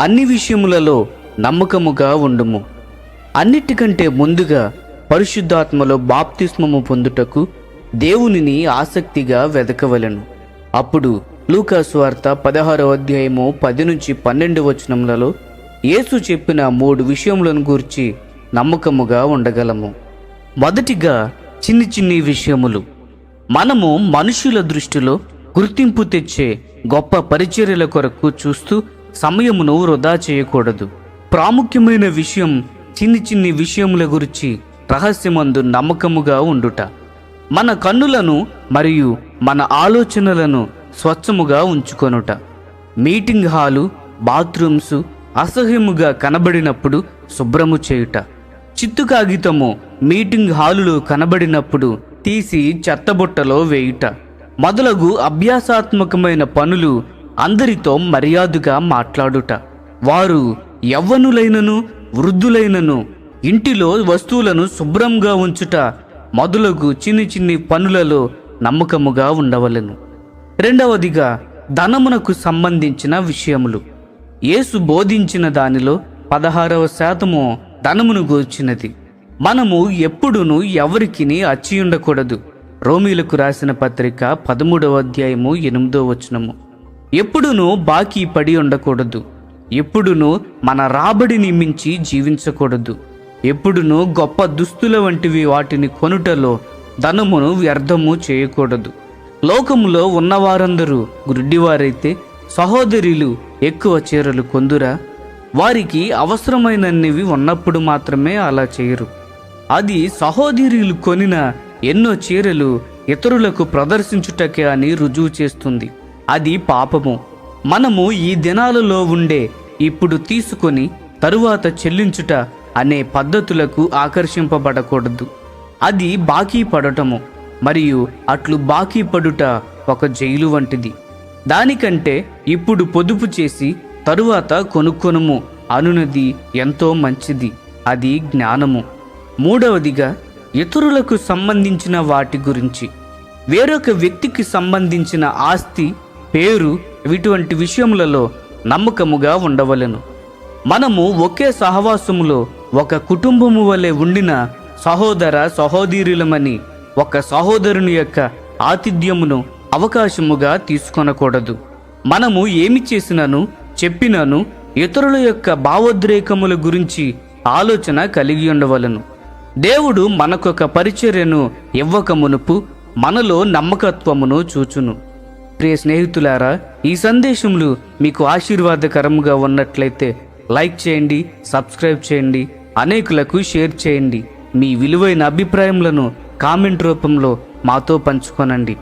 అన్ని విషయములలో నమ్మకముగా ఉండుము. అన్నిటికంటే ముందుగా పరిశుద్ధాత్మలో బాప్తిస్మము పొందుటకు దేవునిని ఆసక్తిగా వెదకవలెను. అప్పుడు లూకాస్వార్త పదహారో అధ్యాయము పది నుంచి పన్నెండు వచనములలో యేసు చెప్పిన మూడు విషయములను గూర్చి నమ్మకముగా ఉండగలము. మొదటిగా చిన్ని చిన్ని విషయములు. మనము మనుషుల దృష్టిలో గుర్తింపు తెచ్చే గొప్ప పరిచర్యల కొరకు చూస్తూ సమయమును వృధా చేయకూడదు. ప్రాముఖ్యమైన విషయం చిన్ని చిన్ని విషయముల గురించి రహస్యమందు నమ్మకముగా ఉండుట. మన కన్నులను మరియు మన ఆలోచనలను స్వచ్ఛముగా ఉంచుకొనుట. మీటింగ్ హాలు బాత్రూమ్స్ అసహ్యముగా కనబడినప్పుడు శుభ్రము చేయుట. చిత్తు కాగితము మీటింగ్ హాలులో కనబడినప్పుడు తీసి చెత్తబుట్టలో వేయుట. మొదలగు అభ్యాసాత్మకమైన పనులు అందరితో మర్యాదగా మాట్లాడుట. వారు యవ్వనులైనను వృద్ధులైనను ఇంటిలో వస్తువులను శుభ్రంగా ఉంచుట మొదలగు చిన్ని చిన్ని పనులలో నమ్మకముగా ఉండవలెను. రెండవదిగా ధనమునకు సంబంధించిన విషయములు. యేసు బోధించిన దానిలో పదహారవ శాతము ధనమును గూర్చినది. మనము ఎప్పుడును ఎవరికిని అచ్చి ఉండకూడదు రోమీలకు రాసిన పత్రిక పదమూడవ అధ్యాయము ఎనిమిదో వచనము. ఎప్పుడునూ బాకీ పడి ఉండకూడదు. ఎప్పుడునూ మన రాబడిని మించి జీవించకూడదు. ఎప్పుడునూ గొప్ప దుస్తుల వంటివి వాటిని కొనుటలో ధనమును వ్యర్థము చేయకూడదు. లోకములో ఉన్నవారందరూ గుడ్డివారైతే సహోదరులు ఎక్కువ చీరలు కొందురా? వారికి అవసరమైనవి ఉన్నప్పుడు మాత్రమే అలా చేయరు. అది సహోదరులు కొనిన ఎన్నో చీరలు ఇతరులకు ప్రదర్శించుటకే అని రుజువు చేస్తుంది. అది పాపము. మనము ఈ దినాలలో ఉండే ఇప్పుడు తీసుకొని తరువాత చెల్లించుట అనే పద్ధతులకు ఆకర్షింపబడకూడదు. అది బాకీ పడటము మరియు అట్లు బాకీ పడుట ఒక జైలు వంటిది. దానికంటే ఇప్పుడు పొదుపు చేసి తరువాత కొనుక్కొనుము అనునది ఎంతో మంచిది అది జ్ఞానము. మూడవదిగా ఇతరులకు సంబంధించిన వాటి గురించి. వేరొక వ్యక్తికి సంబంధించిన ఆస్తి పేరు ఇటువంటి విషయములలో నమ్మకముగా ఉండవలెను. మనము ఒకే సహవాసములో ఒక కుటుంబము వలె ఉండిన సహోదర సహోదరులమని ఒక సహోదరుని యొక్క ఆతిథ్యమును అవకాశముగా తీసుకొనకూడదు. మనము ఏమి చేసినను చెప్పినను ఇతరుల యొక్క భావోద్రేకముల గురించి ఆలోచన కలిగి ఉండవలను. దేవుడు మనకొక పరిచర్యను ఇవ్వక మునుపు మనలో నమ్మకత్వమును చూచును. ప్రియ స్నేహితులారా ఈ సందేశములు మీకు ఆశీర్వాదకరముగా ఉన్నట్లయితే లైక్ చేయండి సబ్స్క్రైబ్ చేయండి అనేకులకు షేర్ చేయండి. మీ విలువైన అభిప్రాయములను కామెంట్ రూపంలో మాతో పంచుకోనండి.